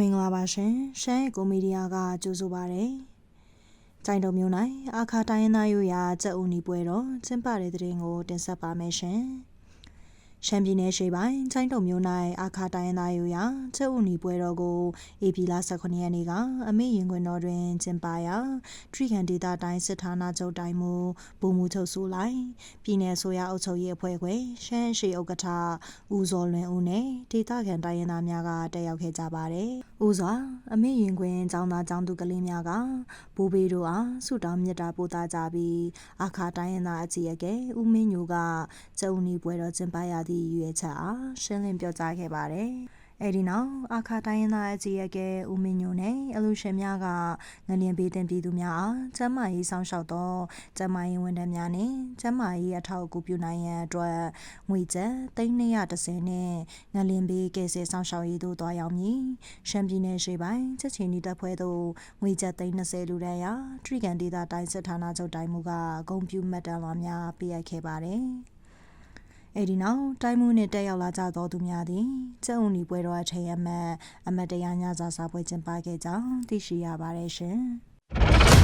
မင်္ဂလာပါရှင်ရှမ်းရဲ့ကိုမီဒီယာကကြိုဆိုပါရယ်ကြိုင်တုံမျိုး၌အခါတိုင်းရင်းသားရိုးရာစက်ဦးနီပွဲတော်ကျင်းပတဲ့တဲ့ရင်ကိုတင်ဆက်ပါမယ်ရှင် ရှမ်းပြည်နယ်ရှေ့ပိုင်းချိုင်းတုံမျိုး၌အခါတိုင်းရင်းသားရိုးရာစက်ဦးနီပွဲတော်ကိုဧပြီလ18ရက်နေ့ကအမေရင်ခွင်တော်တွင်ကျင်းပရာထရီကန်ဒေတာတိုင်းစစ်ဌာနချုပ်တိုင်းမူဘူမူချုပ်ဆိုလိုက်ပြည်내ဆိုရအုပ်ချုပ်ရေးအဖွဲ့ခွဲရှမ်းရှိဥက္ကဋ္ဌဦးစောလွင်ဦးနဲ့ဒေတာကန်တိုင်းရင်းသားများကတက်ရောက်ခဲ့ကြပါတယ်။ဦးစွာအမေရင်ခွင်ចောင်းသားចောင်းသူကလေးများကဘူဘေးတို့အားဆုတောင်းမြတ်တာပို့သားကြပြီးအခါတိုင်းရင်းသားအကြီးအကဲဦးမင်းညိုကကျုံနီပွဲတော်ကျင်းပရသည့် ့်ရွေးချက်အားရှင်းလင်းပြောကြားခဲ့ပါတယ်။အဲဒီနောက်အခါတိုင်းရင်းသားအကြီးအကဲဦးမင်းညိုနဲ့အလူရှင်များကငလျင်ပေးတင်ပြည်သူများအားကျမ်းမာရေးဆောင်ရှောက်သောကျမ်းမာရေးဝန်ထမ်းများနဲ့ကျမ်းမာရေးအထောက်အကူပြုနိုင်ရန်အတွက်ငွေကျပ်330နဲ့ငလျင်ပေးကယ်ဆယ်ဆောင်ရှောက်ရေးတို့တွားရောက်မည်ရှမ်းပြည်နယ်ရှေ့ပိုင်းချက်ချင်းဒီတပ်ဖွဲ့သို့ငွေကျပ်330လူတန်းရာထရီကန်ဒေတာတိုင်းစစ်ဌာနချုပ်တိုင်းမူကဂုံပြူမက်တန်လာများပေးအပ်ခဲ့ပါတယ် အဲ့ဒီနောက်တိုင်းမှုနဲ့တက်ရောက်လာကြသောသူများသည်ကျုံနီပွဲတော်အထိမ်းအမှတ်အမတ်တရားညစာစာပွဲကျင်းပခဲ့ကြောင်းသိရှိရပါတယ်ရှင်။